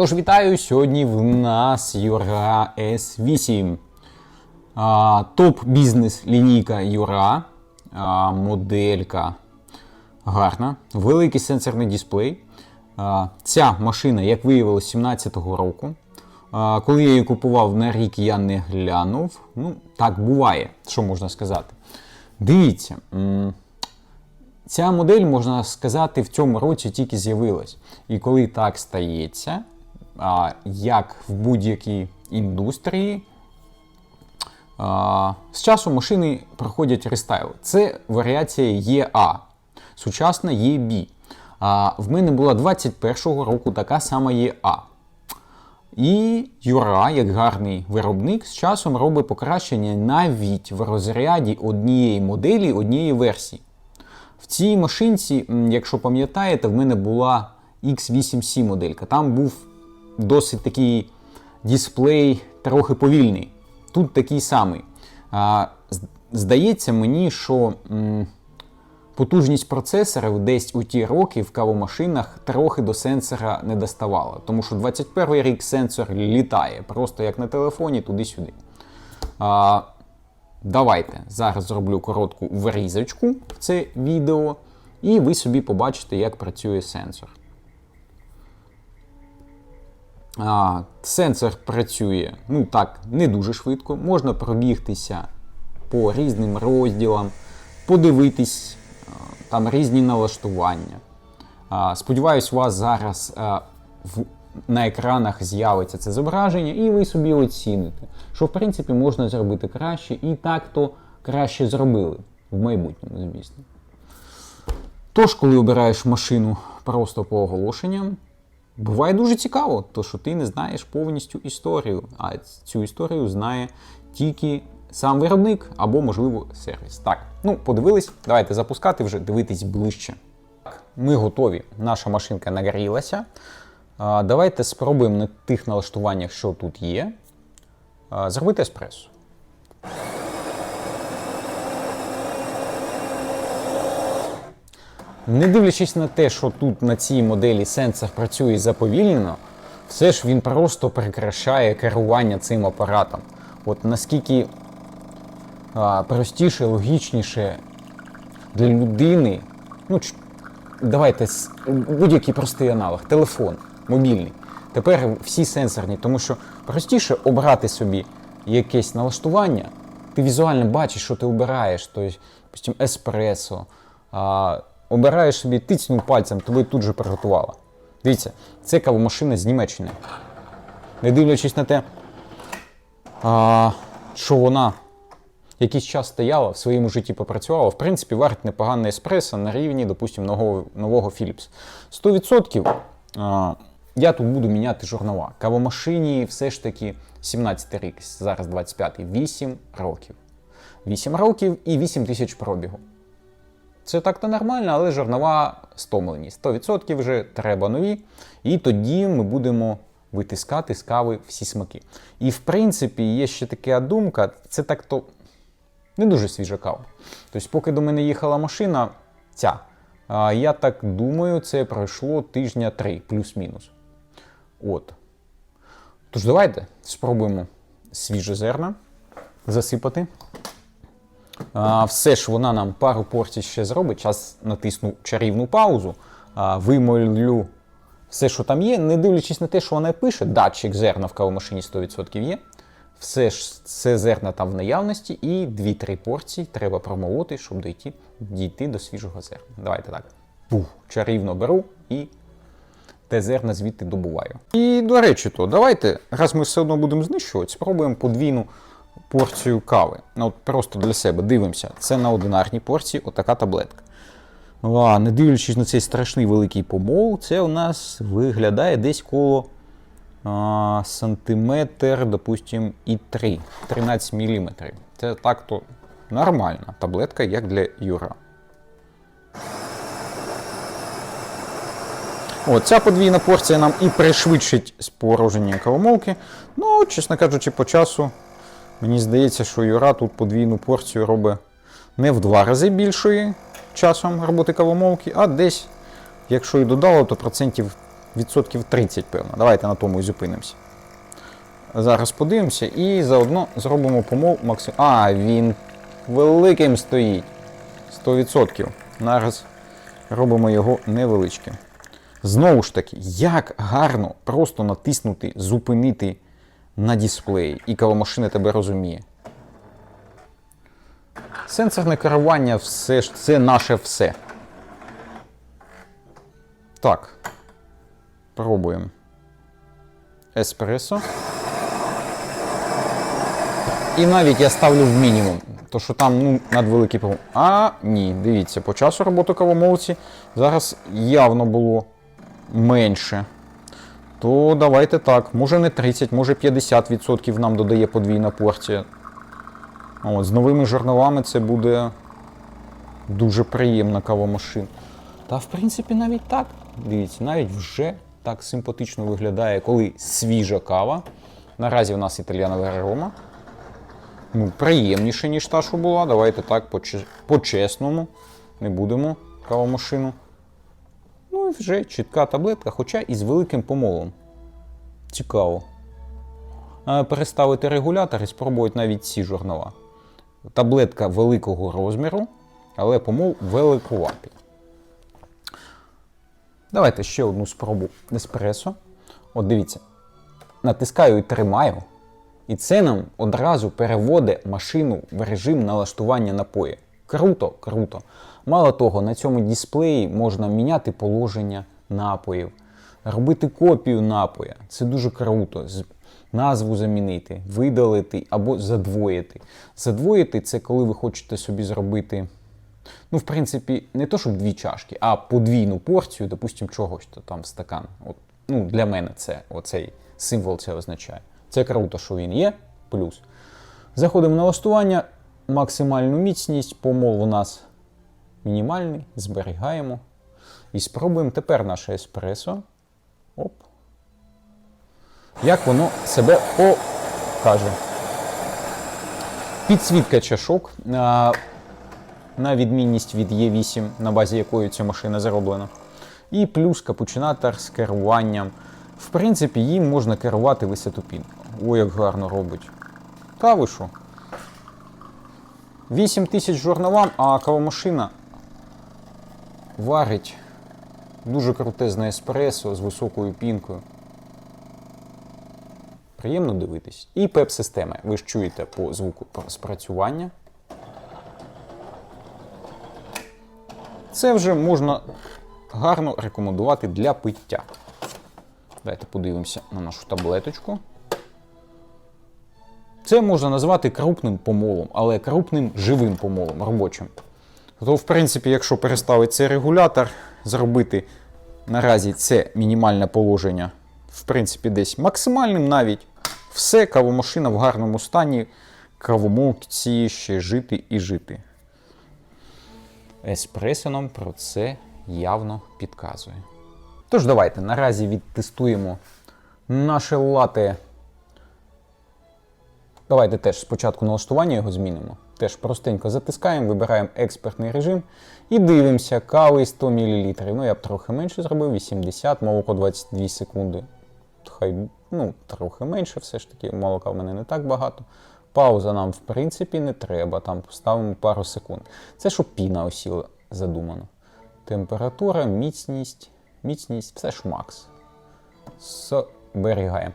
Тож вітаю сьогодні в нас Юра S8. Топ-бізнес лінійка Юра. Моделька гарна. Великий сенсорний дисплей. Ця машина, як виявилось, 17-го року. Коли я її купував на рік, я не глянув. Ну, так буває, що можна сказати. Дивіться. Ця модель, можна сказати, в цьому році тільки з'явилась. І коли так стається, як в будь-якій індустрії, з часу машини проходять рестайл. Це варіація ЄА, сучасна ЄБ. В мене була 21-го року така сама ЄА. І Юра, як гарний виробник, з часом робить покращення навіть в розряді однієї моделі, однієї версії. В цій машинці, якщо пам'ятаєте, в мене була X8C моделька. Там був досить такий дисплей трохи повільний. Тут такий самий. Здається мені, що потужність процесорів десь у ті роки в кавомашинах трохи до сенсора не доставала. Тому що 21 рік сенсор літає, просто як на телефоні, туди-сюди. Давайте зараз зроблю коротку вирізочку в це відео, і ви собі побачите, як працює сенсор. А, сенсор працює ну так, не дуже швидко. Можна пробігтися по різним розділам, подивитись а, там різні налаштування. А, Сподіваюсь, у вас зараз а, в, на екранах з'явиться це зображення, і ви собі оціните, що в принципі можна зробити краще, і так то краще зробили в майбутньому, звісно. Тож, коли обираєш машину просто по оголошенням, буває дуже цікаво, то що ти не знаєш повністю історію, а цю історію знає тільки сам виробник або, можливо, сервіс. Так, ну подивились, давайте запускати вже, дивитись ближче. Так, ми готові. Наша машинка нагрілася. Давайте спробуємо на тих налаштуваннях, що тут є, зробити еспресо. Не дивлячись на те, що тут на цій моделі сенсор працює заповільнено, все ж він просто прикрашає керування цим апаратом. От наскільки а, простіше, логічніше для людини. Ну, давайте будь-який простий аналог, телефон, мобільний. Тепер всі сенсорні, тому що простіше обрати собі якесь налаштування, ти візуально бачиш, що ти обираєш, тобто, еспресо, обираєш собі, тицнув пальцем, тобі тут же приготувала. Дивіться, це кавомашина з Німеччини. Не дивлячись на те, а, що вона якийсь час стояла, в своєму житті попрацювала, в принципі, варить непогане еспресо на рівні, допустимо, нового, нового Philips. 100% а, я тут буду міняти журнала. Кавомашині все ж таки 17 рік, зараз 25 8 років. 8 років і 8 тисяч пробігу. Це так-то нормально, але журнала стомлені. 100% вже треба нові. І тоді ми будемо витискати з кави всі смаки. І в принципі, є ще така думка, це так-то не дуже свіжа кава. Тобто, поки до мене їхала машина, ця, я так думаю, це пройшло тижня три, плюс-мінус. От. Тож давайте спробуємо свіже зерна засипати. Все ж вона нам пару порцій ще зробить. Час натисну чарівну паузу, вимолю все, що там є, не дивлячись на те, що вона пише, датчик зерна в кавомашині 100% є. Все ж це зерна там в наявності, і 2-3 порції треба промолоти, щоб дійти, дійти до свіжого зерна. Давайте так. Пух, чарівно беру і те зерна звідти добуваю. І до речі, то давайте, раз ми все одно будемо знищувати, спробуємо подвійну порцію кави. Ну, от просто для себе дивимося. Це на одинарній порції, отака таблетка. А, не дивлячись на цей страшний великий помол, це у нас виглядає десь коло а, сантиметр, допустим, і 3, 13 мм. Це так-то нормальна таблетка, як для Юра. О, ця подвійна порція нам і пришвидшить спороження кавомолки. Ну, чесно кажучи, по часу мені здається, що Юра тут подвійну порцію робить не в два рази більшої часом роботи кавомолки, а десь, якщо і додало, то процентів відсотків 30, певно. Давайте на тому і зупинимося. Зараз подивимося і заодно зробимо помол максим. А, він великим стоїть. 100%. Зараз робимо його невеличким. Знову ж таки, як гарно просто натиснути, зупинити на дисплеї, і кавомашина тебе розуміє. Сенсорне керування все ж це наше все. Так. Пробуємо. Еспресо. І навіть я ставлю в мінімум, то що там ну, надвеликий помол. А, ні, дивіться, по часу роботи кавомолці зараз явно було менше. То давайте так, може не 30, може 50% нам додає подвійна порція. От, з новими журналами це буде дуже приємна кавомашина. Та в принципі навіть так. Дивіться, навіть вже так симпатично виглядає, коли свіжа кава. Наразі в нас італіанова рома. Ну, приємніше, ніж та, що була. Давайте так, по-чесному. Не будемо кавомашину. Ну і вже чітка таблетка, хоча і з великим помолом. Цікаво. Переставити регулятор і спробувати навіть ці журнала. Таблетка великого розміру, але помол великуватий. Давайте ще одну спробу еспресо. От дивіться. Натискаю і тримаю. І це нам одразу переводить машину в режим налаштування напою. Круто, круто. Мало того, на цьому дисплеї можна міняти положення напоїв, робити копію напоя. Це дуже круто. Назву замінити, видалити або задвоїти. Задвоїти це коли ви хочете собі зробити. Ну, в принципі, не то, щоб дві чашки, а подвійну порцію, допустимо, чогось то там стакан. От, ну, для мене це оцей символ це означає. Це круто, що він є. Плюс. Заходимо на налаштування, максимальну міцність, помол у нас мінімальний, зберігаємо. І спробуємо тепер наше еспресо. Оп. Як воно себе покаже. Підсвітка чашок. на відмінність від Е8, на базі якої ця машина зроблена. І плюс капучинатор з керуванням. В принципі, їм можна керувати висоту пінку. Ой, як гарно робить. Та ви що? 8 тисяч журналам, а кавомашина варить дуже крутезне еспресо з високою пінкою. Приємно дивитись. І пеп-система. Ви ж чуєте по звуку спрацювання. Це вже можна гарно рекомендувати для пиття. Давайте подивимося на нашу таблеточку. Це можна назвати крупним помолом, але крупним живим помолом робочим. То, в принципі, якщо переставити цей регулятор, зробити наразі це мінімальне положення, в принципі, десь максимальним навіть, все, кавомашина в гарному стані, кавомолці ще жити і жити. Еспресо нам про це явно підказує. Тож давайте наразі відтестуємо наше лате. Давайте теж спочатку налаштування його змінимо. Теж простенько затискаємо, вибираємо експертний режим і дивимося, кави 100 мл. Ну, я б трохи менше зробив, 80, молоко 22 секунди. Хай ну, трохи менше, все ж таки, молока в мене не так багато. Пауза нам, в принципі, не треба, там поставимо пару секунд. Це щоб піна осіла задумано. Температура, міцність, міцність, все ж макс. Зберігаємо.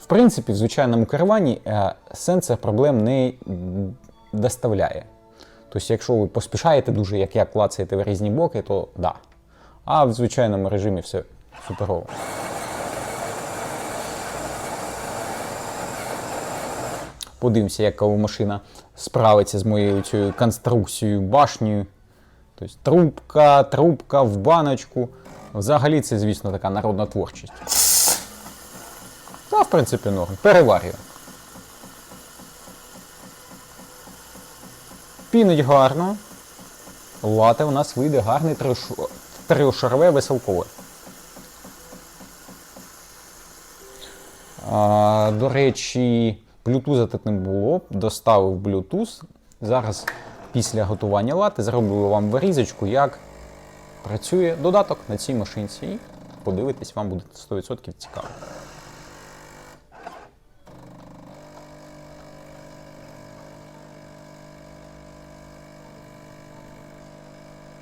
В принципі, в звичайному керуванні е, сенсор проблем не доставляє. Тобто, якщо ви поспішаєте дуже, як я клацаєте в різні боки, то да. А в звичайному режимі все суперово. Подивимося, як кавомашина справиться з моєю цією конструкцією башнею. Тобто трубка, трубка в баночку. Взагалі це, звісно, така народна творчість. Та, в принципі, норм. Переварює. Пінить гарно. Лате у нас вийде гарний трьош- трьошарове веселкове. До речі, Bluetooth тут не було. Доставив Bluetooth. Зараз після готування лати зроблю вам вирізочку, як працює додаток на цій машинці. І подивитесь, вам буде 100% цікаво.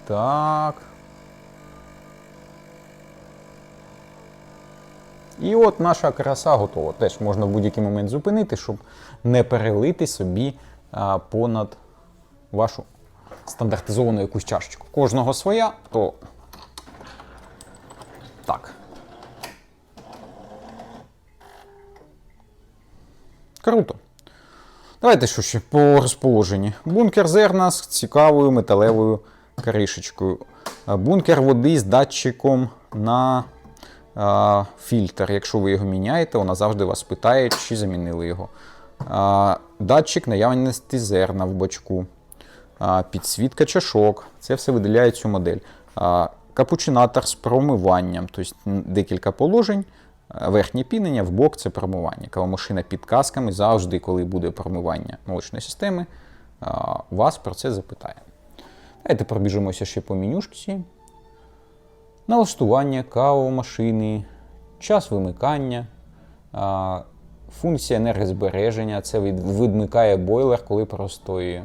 Так. І от наша краса готова. Теж можна в будь-який момент зупинити, щоб не перелити собі понад вашу стандартизовану якусь чашечку. Кожного своя, то так. Круто. Давайте що ще по розположенні. Бункер зерна з цікавою металевою кришечкою. Бункер води з датчиком на а, фільтр. Якщо ви його міняєте, вона завжди вас питає, чи замінили його. А, Датчик наявності зерна в бачку. А, Підсвітка чашок. Це все виділяє цю модель. А, Капучинатор з промиванням, тобто декілька положень. Верхнє пінення, в бок це промивання. Кавомашина під касками завжди, коли буде промивання молочної системи, вас про це запитає. Давайте пробіжимося ще по менюшці. Налаштування кавомашини, час вимикання, функція енергозбереження. Це відмикає бойлер, коли простоює.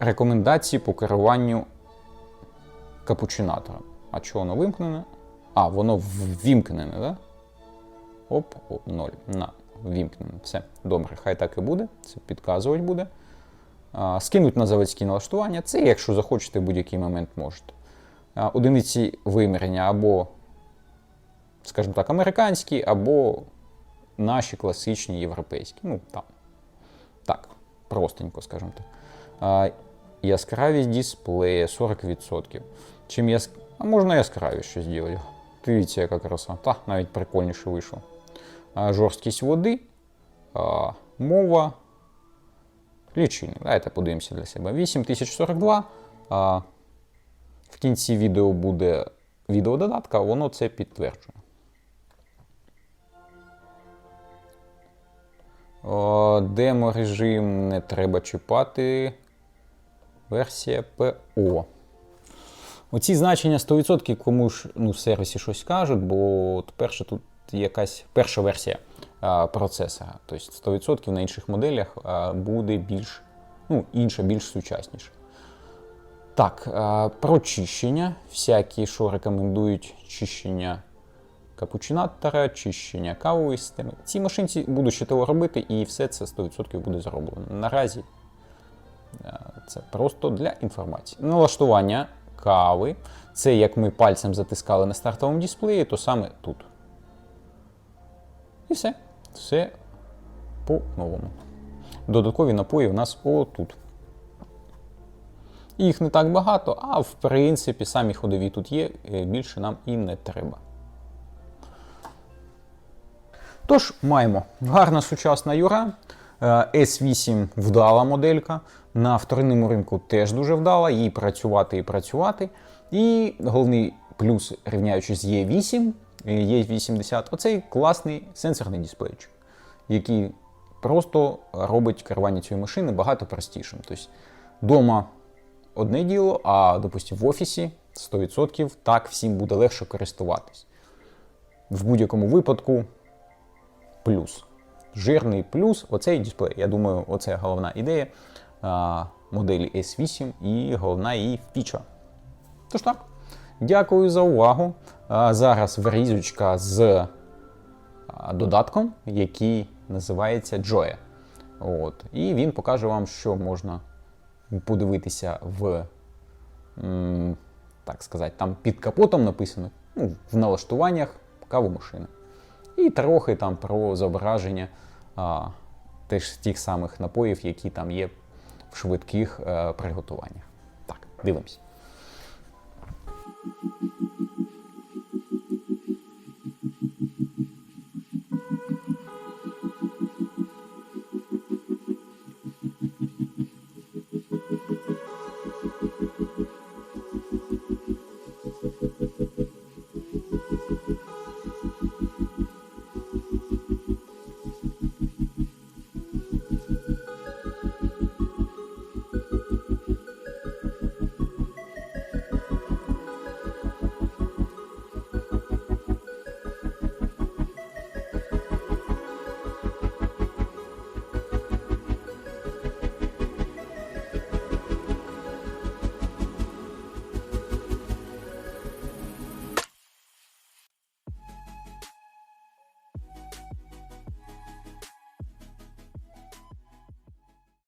Рекомендації по керуванню капучинатором. А чого воно вимкнене? А, воно ввімкнене, так? Да? Оп, о, 0. На, ввімкнене. Все, добре, хай так і буде. Це підказувати буде. Скинуть на заводські налаштування. Це, якщо захочете, в будь-який момент можете. Одиниці вимірення або, скажімо так, американські, або наші класичні європейські. Ну, там. Так, простенько, скажімо так. Яскравість дисплея 40%. Чим яск... А можна яскравіше зробити. Дивіться, яка краса. Та, навіть прикольніше вийшло. Жорсткість води, мова, лічильник. Давайте подивимося для себе. 8042. А, в кінці відео буде відеододатка, воно це підтверджує. О, Демо режим не треба чіпати. Версія ПО. Оці значення 100% комусь ну, в сервісі щось кажуть, бо перше тут якась перша версія процесора. Тобто 100% на інших моделях буде більш ну, інша, більш сучасніша. Так, про чищення. Всякі, що рекомендують чищення капучинатора, чищення кавової системи. Ці машинці будуть ще того робити, і все це 100% буде зроблено. Наразі е, це просто для інформації. Налаштування кави. Це як ми пальцем затискали на стартовому дисплеї, то саме тут. І все. Все по-новому. Додаткові напої у нас отут. Їх не так багато, а в принципі самі ходові тут є, е, більше нам і не треба. Тож, маємо гарна сучасна Юра. Е, S8 вдала моделька. На вторинному ринку теж дуже вдала, їй працювати і працювати. І головний плюс, рівняючи з E8, е, E80, оцей класний сенсорний дисплейчик, який просто робить керування цієї машини багато простішим. Тобто, дома одне діло, а допустим, в офісі 100% так всім буде легше користуватись. В будь-якому випадку плюс. Жирний плюс оцей дисплей. Я думаю, оце головна ідея а, моделі S8 і головна її фіча. Тож так, дякую за увагу. А, зараз врізочка з додатком, який називається Joya. От. І він покаже вам, що можна подивитися в, так сказати, там під капотом написано, ну, в налаштуваннях кавомашини. І трохи там про зображення а, теж тих самих напоїв, які там є в швидких е, приготуваннях. Так, дивимось.